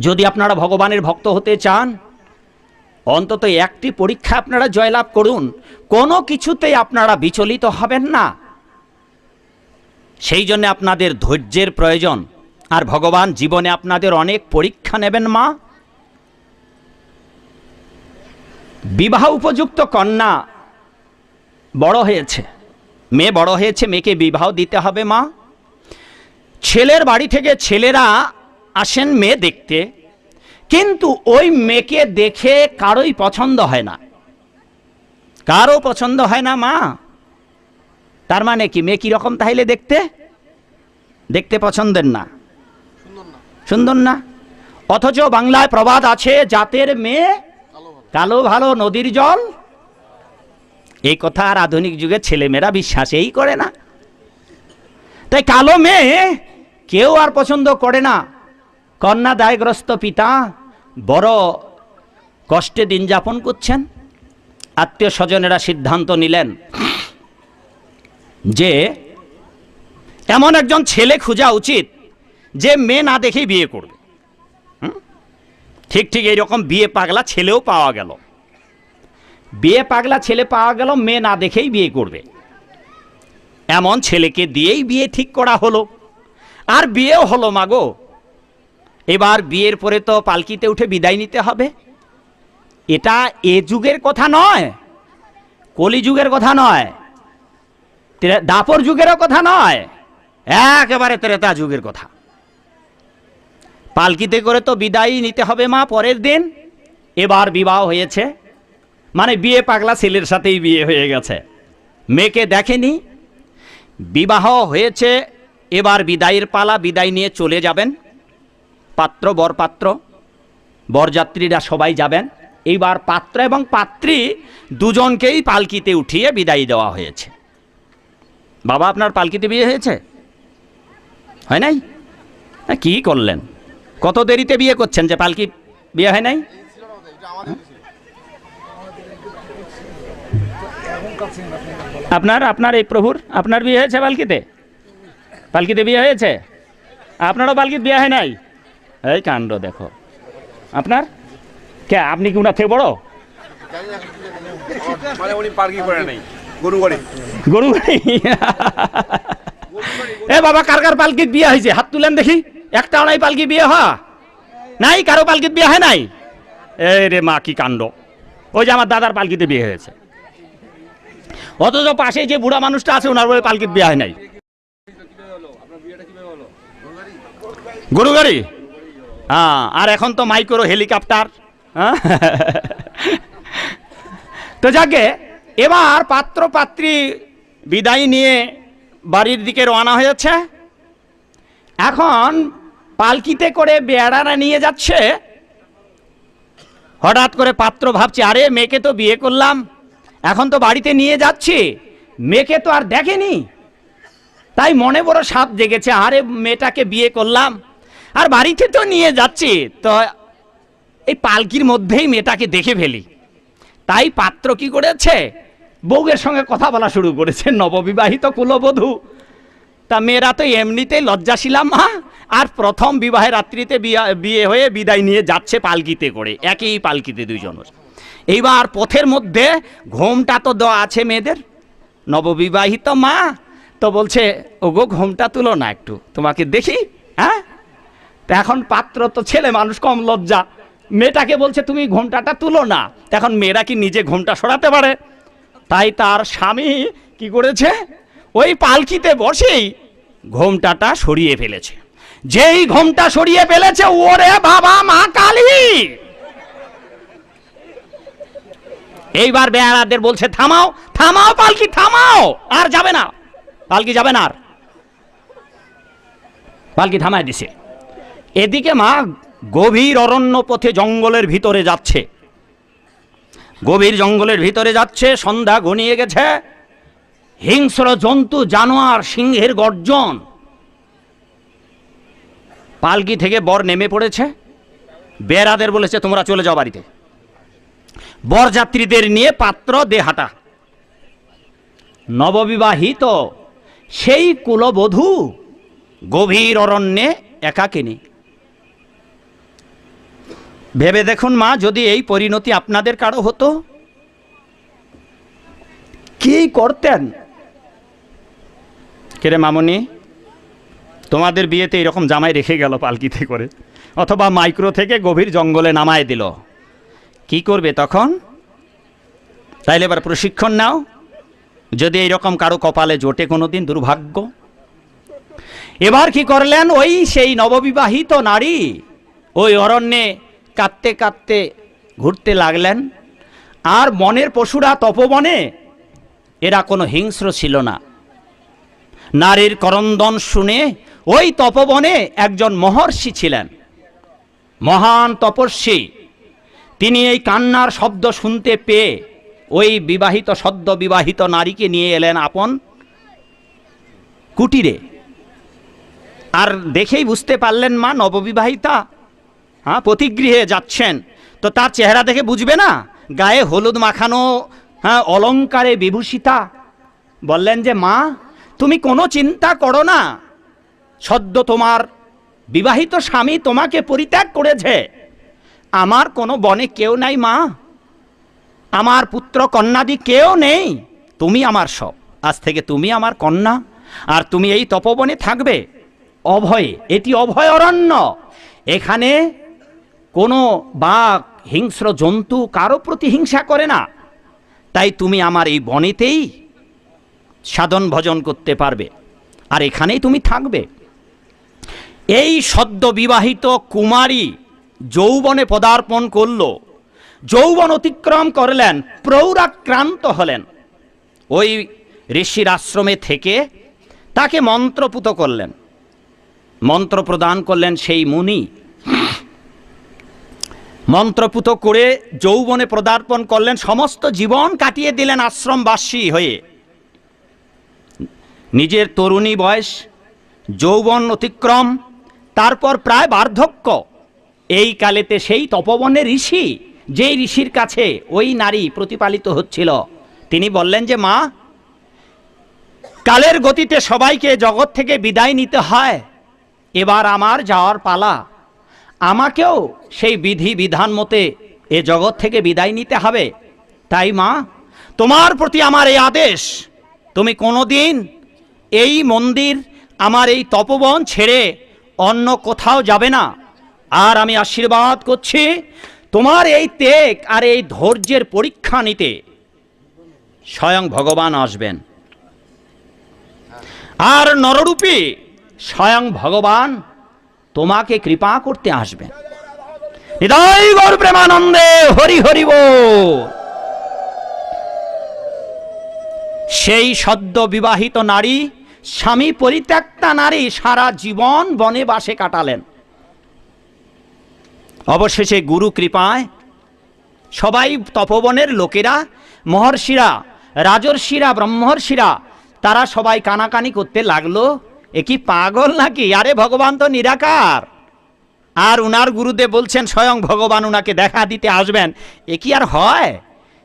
যদি আপনারা ভগবানের ভক্ত হতে চান, অন্তত একটি পরীক্ষা আপনারা জয়লাভ করুন। কোনো কিছুতেই আপনারা বিচলিত হবেন না। সেই জন্য আপনাদের ধৈর্যের প্রয়োজন। আর ভগবান জীবনে আপনাদের অনেক পরীক্ষা নেবেন, মা। বিবাহ উপযুক্ত কন্যা বড় হয়েছে। মেয়ে বড় হয়েছে, মেয়েকে বিবাহ দিতে হবে, মা। ছেলের বাড়ি থেকে ছেলেরা আসেন মেয়ে দেখতে, কিন্তু ওই মেয়েকে দেখে কারোই পছন্দ হয় না। কারও পছন্দ হয় না মা। তার মানে কি? মেয়ে কীরকম তাহলে দেখতে? দেখতে পছন্দের না। সুন্দর না। অথচ বাংলায় প্রবাদ আছে, জাতের মেয়ে কালো ভালো নদীর জল। এই কথা আর আধুনিক যুগে ছেলেমেয়েরা বিশ্বাসেই করে না। তাই কালো মেয়ে কেউ আর পছন্দ করে না। কন্যা দায়গ্রস্ত পিতা বড় কষ্টে দিন যাপন করছেন। আত্মীয় স্বজনেরা সিদ্ধান্ত নিলেন যে এমন একজন ছেলে খোঁজা উচিত যে মেয়ে না দেখেই বিয়ে করবে? ঠিক ঠিক এইরকম বিয়ে পাগলা ছেলেও পাওয়া গেল। বিয়ে পাগলা ছেলে পাওয়া গেল, মেয়ে না দেখেই বিয়ে করবে। এমন ছেলেকে দিয়েই বিয়ে ঠিক করা হলো। আর বিয়েও হলো মাগো। এবার বিয়ের পরে তো পালকিতে উঠে বিদায় নিতে হবে। এটা এ যুগের কথা নয়, কলি যুগের কথা নয় দাপর যুগেরও কথা নয়, একেবারে ত্রেতা যুগের কথা। পালকিতে করে তো বিদায় নিতে হবে মা, পরের দিন। এবার বিবাহ হয়েছে মানে বিয়ে পাগলা ছেলের সাথেই বিয়ে হয়ে গেছে। মেয়েকে দেখেনি, বিবাহ হয়েছে, এবার বিদায়ের পালা, বিদায় নিয়ে চলে যাবেন। পাত্র, বরপাত্র, বরযাত্রীরা সবাই যাবেন। এইবার পাত্র এবং পাত্রী দুজনকেই পালকিতে উঠিয়ে বিদায় দেওয়া হয়েছে। বাবা, আপনার পালকিতে বিয়ে হয়েছে? হয় নাই? কি করলেন? কত দেরিতে বিয়ে করছেন যে পালকি বিয়ে হয় নাই? আপনার আপনার এই প্রভুর, আপনার বিয়ে হয়েছে পালকিতে? পালকিতে বিয়ে হয়েছে? আপনারও পালকিতে বিয়ে হয় নাই? এই কাণ্ড দেখো। আপনার? কে আপনি কি উনার থেকে বড়? মানে গরু গাড়ি গরু গাড়ি এ বাবা কার কার পালকিত বিয়ে হয়েছে? হাত তুলেন দেখি। একটা নাই পালকি বিয়ে হওয়া? নাই? কারও পালকিত বিয়ে হয় নাই? এ রে মা কি কাণ্ড। ওই যে আমার দাদার পালকিতে বিয়ে হয়েছে। অথচ পাশে যে বুড়া মানুষটা আছে ওনার বলে পালকিত বিয়ে হয় নাই। গরু গাড়ি হ্যাঁ আর এখন তো মাইক্রো হেলিকপ্টার হ্যাঁ? তো যাকে, এবার পাত্র পাত্রী বিদায় নিয়ে বাড়ির দিকে রওনা হয়েছে। এখন পালকিতে করে বেড়ারা নিয়ে যাচ্ছে। হঠাৎ করে পাত্র ভাবছে, আরে মেয়েকে তো বিয়ে করলাম, এখন তো বাড়িতে নিয়ে যাচ্ছি, মেয়েকে তো আর দেখেনি। তাই মনে বড় সাপ জেগেছে, আরে মেয়েটাকে বিয়ে করলাম। আর বাড়িতে তো নিয়ে যাচ্ছি। তো এই পালকির মধ্যেই মেয়েটাকে দেখে ফেলি। তাই পাত্র কি করেছে? বউয়ের সঙ্গে কথা বলা শুরু করেছে, নববিবাহিত কুলবধূ। তা মেয়েরা তো এমনিতেই লজ্জাশীলা মা, আর প্রথম বিবাহের রাত্রিতে বিয়া- হয়ে বিদায় নিয়ে যাচ্ছে পালকিতে করে, একই পালকিতে দুইজনের। এইবার পথের মধ্যে ঘোমটা তো দেওয়া আছে মেয়েদের। নববিবাহিত মা তো বলছে, ওগো, ঘোমটা তুলো না একটু, তোমাকে দেখি হ্যাঁ? এখন পাত্র তো ছেলে মানুষ, কম লজ্জা। মেয়েটাকে বলছে, তুমি ঘোমটাটা তুলো না। এখন মেয়েরা কি নিজে ঘোমটা সরাতে পারে? তাই তার স্বামী কি করেছে? ওই পালকিতে বসেই ঘোমটাটা সরিয়ে ফেলেছে। যেই ঘোমটা সরিয়ে ফেলেছে, ওরে বাবা, মা কালী! এইবার বেড়াদের বলছে, থামাও থামাও পালকি, থামাও! আর যাবে না। পালকি যাবে না আর। পালকি থামায় দিছে। এদিকে মা গভীর অরণ্য পথে জঙ্গলের ভিতরে যাচ্ছে। গভীর জঙ্গলের ভিতরে যাচ্ছে, সন্ধ্যা ঘনিয়ে গেছে। হিংস্র জন্তু, জানোয়ার, সিংহের গর্জন। পালকি থেকে বর নেমে পড়েছে। বেড়াদের বলেছে, তোমরা চলে যাও বাড়িতে। বরযাত্রীদের নিয়ে পাত্র দেহাটা। নববিবাহিত সেই কুলবধূ গভীর অরণ্যে একাকিনী ভেবে দেখুন মা যদি এই পরিণতি আপনাদের কারও হতো? কি করতেন? কেরে মামনি তোমাদের বিয়েতে এরকম জামাই রেখে গেল পালকিতে করে অথবা মাইক্রো থেকে গভীর জঙ্গলে নামায় দিল। কি করবে তখন? তাইলে এবার প্রশিক্ষণ নাও। যদি এইরকম কারও কপালে জোটে কোনো দিন দুর্ভাগ্য। এবার কি করলেন? ওই সেই নববিবাহিত নারী ওই অরণ্যে কাঁদতে কাঁদতে ঘুরতে লাগলেন। আর মনের পশুরা তপবনে, এরা কোনো হিংস্র ছিল না। নারীর করন্দন শুনে ওই তপবনে একজন মহর্ষি ছিলেন। মহান তপস্বী। তিনি এই কান্নার শব্দ শুনতে পেয়ে ওই বিবাহিত, সদ্য বিবাহিত নারীকে নিয়ে এলেন আপন কুটিরে। আর দেখেই বুঝতে পারলেন মা, নববিবাহিতা হ্যাঁ প্রতিগৃহে যাচ্ছেন। তো তার চেহারা দেখে বুঝবে না? গায়ে হলুদ মাখানো হ্যাঁ অলঙ্কারে বিভূষিতা। বললেন যে, মা, তুমি কোনো চিন্তা করো না। সদ্য তোমার বিবাহিত স্বামী তোমাকে পরিত্যাগ করেছে। আমার কোনো বনে কেউ নাই, মা। আমার পুত্র কন্যাদি কেউ নেই। তুমি আমার সব। আজ থেকে তুমি আমার কন্যা, আর তুমি এই তপবনে থাকবে। অভয়ে, এটি অভয় অরণ্য এখানে কোনো বাঘ, হিংস্র জন্তু কারও প্রতি হিংসা করে না। তাই তুমি আমার এই বনেতেই সাধন ভজন করতে পারবে। আর এখানেই তুমি থাকবে। এই সদ্য বিবাহিত কুমারী যৌবনে পদার্পণ করল। যৌবন অতিক্রম করলেন প্রৌরাক্রান্ত হলেন। ওই ঋষির আশ্রমে থেকে তাকে মন্ত্রপুত করলেন। মন্ত্র প্রদান করলেন সেই মুনি। মন্ত্রপুত করে যৌবনে পদার্পণ করলেন, সমস্ত জীবন কাটিয়ে দিলেন আশ্রমবাসী হয়ে। নিজের তরুণী বয়স, যৌবন অতিক্রম, তারপর প্রায় বার্ধক্য। এই কালেতে সেই তপবনের ঋষি, যেই ঋষির কাছে ওই নারী প্রতিপালিত হচ্ছিল, তিনি বললেন যে, মা, কালের গতিতে সবাইকে জগৎ থেকে বিদায় নিতে হয়। এবার আমার যাওয়ার পালা। আমাকেও সেই বিধি বিধান মতে এ জগৎ থেকে বিদায় নিতে হবে। তাই মা, তোমার প্রতি আমার এই আদেশ, তুমি কোনোদিন এই মন্দির, আমার এই তপবন ছেড়ে অন্য কোথাও যাবে না। আর আমি আশীর্বাদ করছি তোমার এই তেক আর এই ধৈর্যের পরীক্ষা নিতে। স্বয়ং ভগবান আসবেন। আর নররূপী স্বয়ং ভগবান তোমাকে কৃপা করতে আসবেন হৃদয় প্রেমানন্দে হরি হরি বল সেই সদ্য বিবাহিত নারী, স্বামী পরিত্যক্তা নারী সারা জীবন বনে বাসে কাটালেন। অবশেষে গুরু কৃপায় সবাই তপবনের লোকেরা, মহর্ষিরা, রাজর্ষিরা, ব্রহ্মর্ষিরা, তারা সবাই কানাকানি করতে লাগল। এ কি পাগল নাকি? আরে ভগবান তো নিরাকার। আর উনার গুরুদেব বলছেন, স্বয়ং ভগবান উনাকে দেখা দিতে আসবেন। এ কি আর হয়?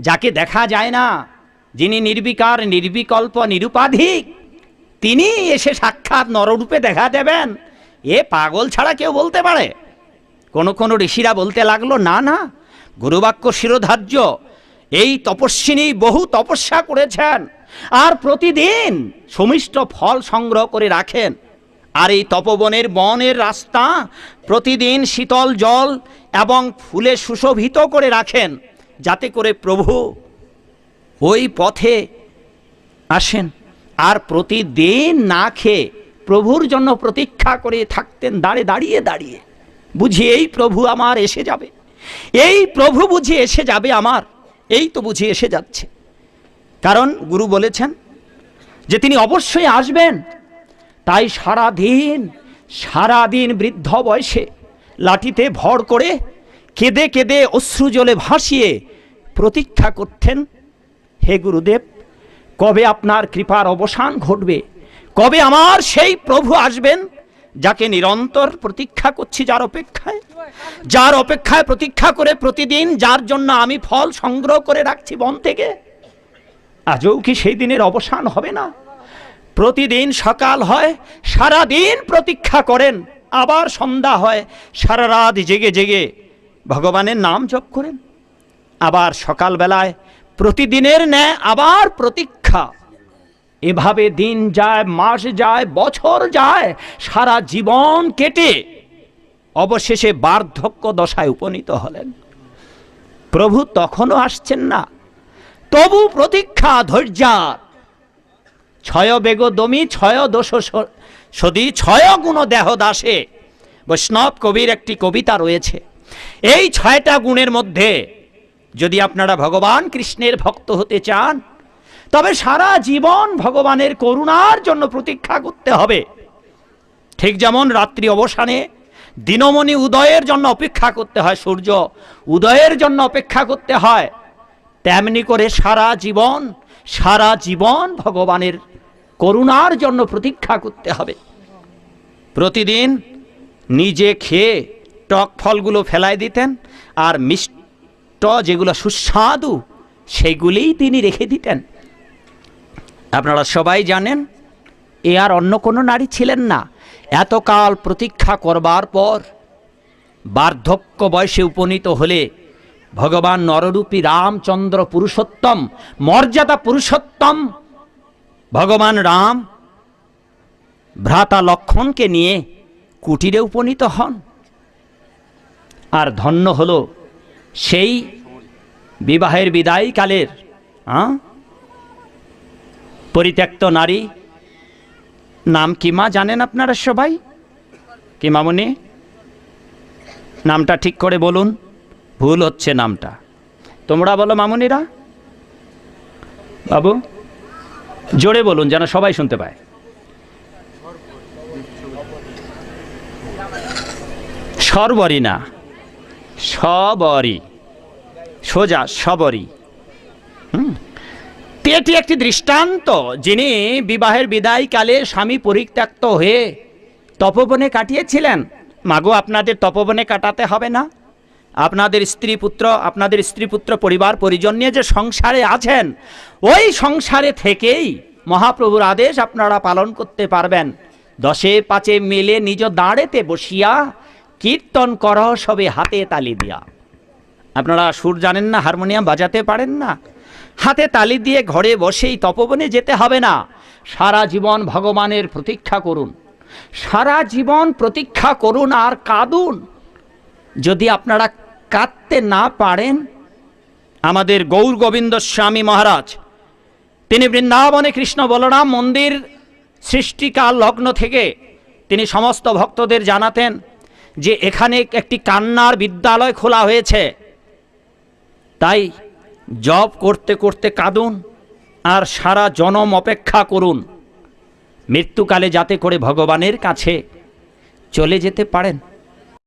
যাকে দেখা যায় না, যিনি নির্বিকার, নির্বিকল্প, নিরুপাধিক, তিনি এসে সাক্ষাৎ নররূপে দেখা দেবেন। এ পাগল ছাড়া কেউ বলতে পারে। কোনো কোনো ঋষিরা বলতে লাগল, না না, গুরুবাক্য শিরোধার্য। এই তপস্বিনী বহু তপস্যা করেছেন। আর প্রতিদিন সমিষ্ট ফল সংগ্রহ করে রাখেন। আর এই তপবনের বনের রাস্তা প্রতিদিন শীতল জল এবং ফুলে সুশোভিত করে রাখেন, যাতে করে প্রভু ওই পথে আসেন। আর প্রতিদিন না খেয়ে প্রভুর জন্য প্রতীক্ষা করে থাকতেন, দাঁড়ে দাঁড়িয়ে দাঁড়িয়ে। বুঝি এই প্রভু আমার এসে যাবে? এই প্রভু বুঝি এসে যাবে আমার? এই তো বুঝি এসে যাচ্ছে। কারণ গুরু বলেছেন যে তিনি অবশ্যই আসবেন। তাই সারা দিন সারা দিন বৃদ্ধ বয়সে লাঠিতে ভর করে কেঁদে কেঁদে অশ্রু জলে ভাসিয়ে প্রতীক্ষা করতেন, হে গুরুদেব, কবে আপনার কৃপার অবসান ঘটবে? কবে আমার সেই প্রভু আসবেন যাকে নিরন্তর প্রতীক্ষা করছি যার অপেক্ষায়? যার অপেক্ষায় প্রতীক্ষা করে প্রতিদিন যার জন্য আমি ফল সংগ্রহ করে রাখছি বন থেকে? আজও কি সেই দিনের অবসান হবে না? প্রতিদিন সকাল হয় সারা দিন প্রতীক্ষা করেন, আবার সন্ধ্যা হয়, সারা রাত জেগে জেগে ভগবানের নাম জপ করেন। আবার সকালবেলায় প্রতিদিনের ন্যায় আবার প্রতীক্ষা। এভাবে দিন যায়, মাস যায়, বছর যায়, সারা জীবন কেটে অবশেষে বার্ধক্য দশায় উপনীত হলেন। প্রভু তখনও আসছেন না। তবু প্রতীক্ষা ধৈর্যার। ছয় বেগ দমি, ছয় দোষ সদি, ছয় গুণ দেহ দাসে। বৈষ্ণব কবির একটি কবিতা রয়েছে। এই ছয়টা গুণের মধ্যে যদি আপনারা ভগবান কৃষ্ণের ভক্ত হতে চান, তবে সারা জীবন ভগবানের করুণার জন্য প্রতীক্ষা করতে হবে। ঠিক যেমন রাত্রি অবসানে দিনমণি উদয়ের জন্য অপেক্ষা করতে হয়, সূর্য উদয়ের জন্য অপেক্ষা করতে হয় তেমনি করে সারা জীবন সারা জীবন ভগবানের করুণার জন্য প্রতীক্ষা করতে হবে। প্রতিদিন নিজে খেয়ে টক ফলগুলো ফেলাই দিতেন আর মিষ্ট যেগুলো সুস্বাদু, সেগুলিই তিনি রেখে দিতেন। আপনারা সবাই জানেন, এ আর অন্য কোনো নারী ছিলেন না। এতকাল প্রতীক্ষা করবার পর বার্ধক্য বয়সে উপনীত হলে ভগবান নররূপী রামচন্দ্র পুরুষোত্তম, মর্যাদা পুরুষোত্তম, ভগবান রাম ভ্রাতা লক্ষণকে নিয়ে কুটিরে উপনীত হন। আর ধন্য হল সেই বিবাহের বিদায়কালের পরিত্যক্ত নারী। নাম কি মা জানেন আপনারা সবাই? কি মামুনি? নামটা ঠিক করে বলুন। ভুল হচ্ছে নামটা। তোমরা বলো মামুনিরা। বাবু, জোরে বলুন যেন সবাই শুনতে পায়। সর্বরী না, সবরি, সোজা সবরি। এটি একটি দৃষ্টান্ত যিনি বিবাহের বিদায়কালে স্বামী পরিত্যক্ত হয়ে তপবনে কাটিয়েছিলেন। মাগো, আপনাদের তপবনে কাটাতে হবে না। আপনাদের স্ত্রী পুত্র, আপনাদের স্ত্রী পুত্র, পরিবার, পরিজন নিয়ে যে সংসারে আছেন, ওই সংসারে থেকেই মহাপ্রভুর আদেশ আপনারা পালন করতে পারবেন। দশে পাঁচে মেলে নিজ দাঁড়েতে বসিয়া কীর্তন কর সবে হাতে তালি দিয়া। আপনারা সুর জানেন না, হারমোনিয়াম বাজাতে পারেন না। হাতে তালি দিয়ে ঘরে বসেই তপবনে যেতে হবে না। সারা জীবন ভগবানের প্রতীক্ষা করুন। সারা জীবন প্রতীক্ষা করুন আর কাঁদুন। যদি আপনারা কাঁদতে না পারেন? আমাদের গৌর গোবিন্দ স্বামী মহারাজ, তিনি বৃন্দাবনে কৃষ্ণ বলরাম মন্দির সৃষ্টিকাল লগ্ন থেকে তিনি সমস্ত ভক্তদের জানাতেন যে এখানে একটি কান্নার বিদ্যালয় খোলা হয়েছে। তাই জব করতে করতে কাঁদুন আর সারা জনম অপেক্ষা করুন। মৃত্যুকালে যাতে করে ভগবানের কাছে চলে যেতে পারেন।